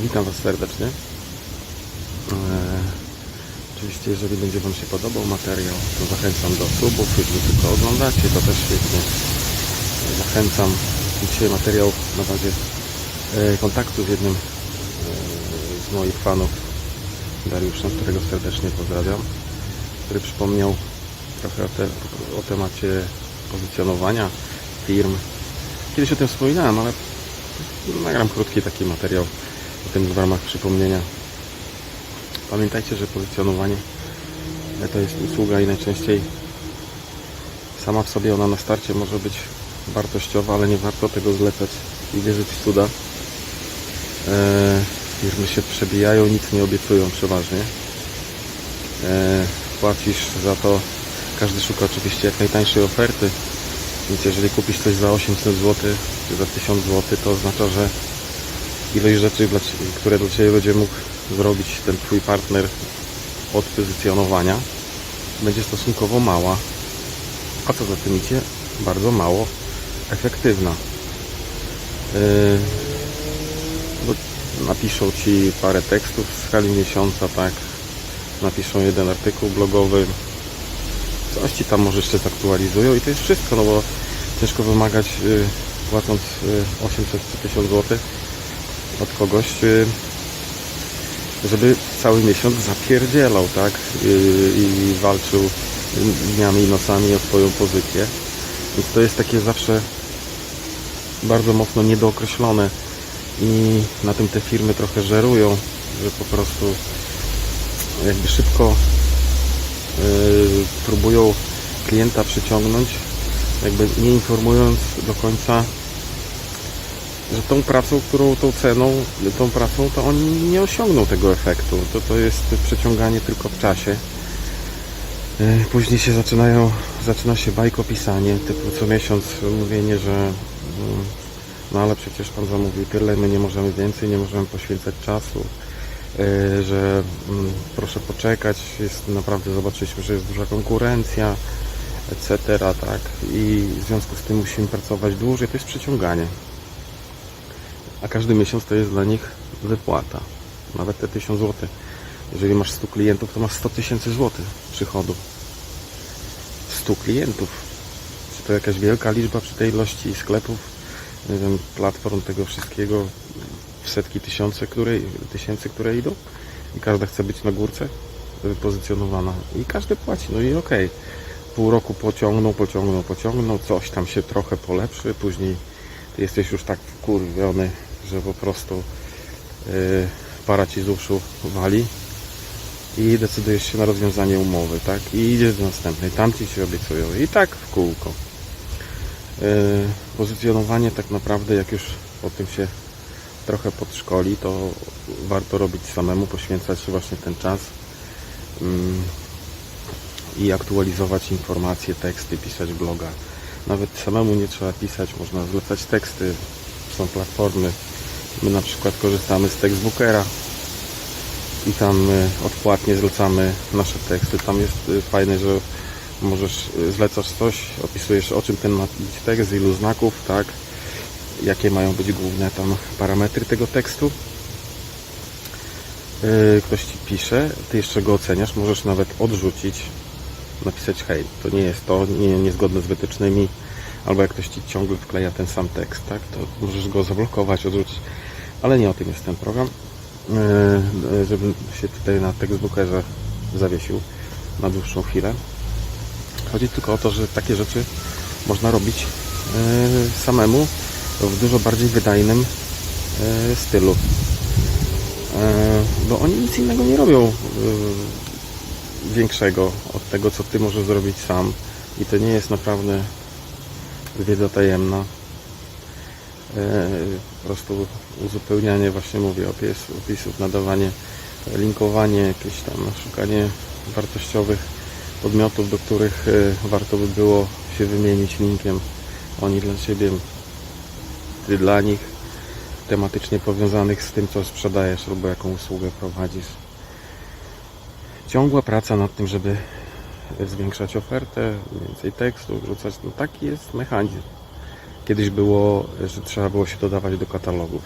Witam Was serdecznie. Eee, oczywiście, jeżeli będzie Wam się podobał materiał, to zachęcam do subów. Jeżeli tylko oglądacie, to też świetnie. Zachęcam. Dzisiaj materiał na bazie e, kontaktu z jednym e, z moich fanów, Dariuszem, którego serdecznie pozdrawiam, który przypomniał trochę o, te, o temacie pozycjonowania firm. Kiedyś o tym wspominałem, ale nagram krótki taki materiał o tym w ramach przypomnienia. Pamiętajcie, że pozycjonowanie to jest usługa i najczęściej sama w sobie ona na starcie może być wartościowa, ale nie warto tego zlecać i wierzyć w cuda. E, firmy się przebijają, nic nie obiecują przeważnie. E, płacisz za to, każdy szuka oczywiście jak najtańszej oferty, więc jeżeli kupisz coś za 800 zł czy za 1000 zł, to oznacza, że ilość rzeczy, które dla Ciebie będzie mógł zrobić ten Twój partner od pozycjonowania, będzie stosunkowo mała. A co za tym idzie? Bardzo mało efektywna. Yy, bo napiszą Ci parę tekstów w skali miesiąca, tak? Napiszą jeden artykuł blogowy, coś Ci tam może jeszcze zaktualizują i to jest wszystko, no bo ciężko wymagać yy, płacąc yy, 800 czy 1000 zł od kogoś, y, żeby cały miesiąc zapierdzielał, tak? Y, I walczył dniami i nocami o swoją pozycję. Więc to jest takie zawsze bardzo mocno niedookreślone i na tym te firmy trochę żerują, że po prostu jakby szybko y, próbują klienta przyciągnąć, jakby nie informując do końca że tą pracą, którą tą ceną, tą pracą, to oni nie osiągną tego efektu. To, to jest przeciąganie tylko w czasie. Yy, Później się zaczynają, zaczyna się bajkopisanie, typu co miesiąc mówienie, że mm, no ale przecież Pan zamówił tyle, my nie możemy więcej, nie możemy poświęcać czasu, yy, że mm, proszę poczekać, jest naprawdę, zobaczyliśmy, że jest duża konkurencja, etc., tak, i w związku z tym musimy pracować dłużej, to jest przeciąganie a każdy miesiąc to jest dla nich wypłata. Nawet te 1000 zł. Jeżeli masz 100 klientów, to masz 100 tysięcy złotych przychodu. 100 klientów. Czy to jakaś wielka liczba przy tej ilości sklepów, nie wiem, platform tego wszystkiego, setki tysiące, które, tysięcy, które idą? I każda chce być na górce wypozycjonowana. I każdy płaci. No i okej. Pół roku pociągną, pociągną, pociągną, coś tam się trochę polepszy, później ty jesteś już tak wkurwiony, że po prostu yy, para ci z uszu wali i decydujesz się na rozwiązanie umowy, tak? I idziesz do następnej, tam ci się obiecują i tak w kółko. Yy, pozycjonowanie tak naprawdę, jak już o tym się trochę podszkoli, to warto robić samemu, poświęcać właśnie ten czas mm, i aktualizować informacje, teksty, pisać bloga. Nawet samemu nie trzeba pisać, można zlecać teksty, są platformy. My na przykład korzystamy z Textbookera i tam y, odpłatnie zlecamy nasze teksty. Tam jest y, fajne, że możesz y, zlecasz coś, opisujesz o czym ten ma być tekst, z ilu znaków, tak, jakie mają być główne tam parametry tego tekstu. Ktoś ci pisze, ty jeszcze go oceniasz, możesz nawet odrzucić, napisać hej, to nie jest to, nie, niezgodne z wytycznymi, albo jak ktoś ci ciągle wkleja ten sam tekst, tak, to możesz go zablokować, odrzucić, ale nie o tym jest ten program, Yy, żebym się tutaj na textbookerze zawiesił na dłuższą chwilę. Chodzi tylko o to, że takie rzeczy można robić yy, samemu w dużo bardziej wydajnym stylu. Bo oni nic innego nie robią większego od tego, co ty możesz zrobić sam. I to nie jest naprawdę wiedza tajemna. Po prostu uzupełnianie, właśnie mówię, opis, opisów, nadawanie, linkowanie, jakieś tam szukanie wartościowych podmiotów, do których e, warto by było się wymienić linkiem. Oni dla Ciebie, Ty dla nich, tematycznie powiązanych z tym, co sprzedajesz albo jaką usługę prowadzisz ciągła praca nad tym, żeby zwiększać ofertę, więcej tekstu wrzucać. No taki jest mechanizm. Kiedyś było, że trzeba było się dodawać do katalogów.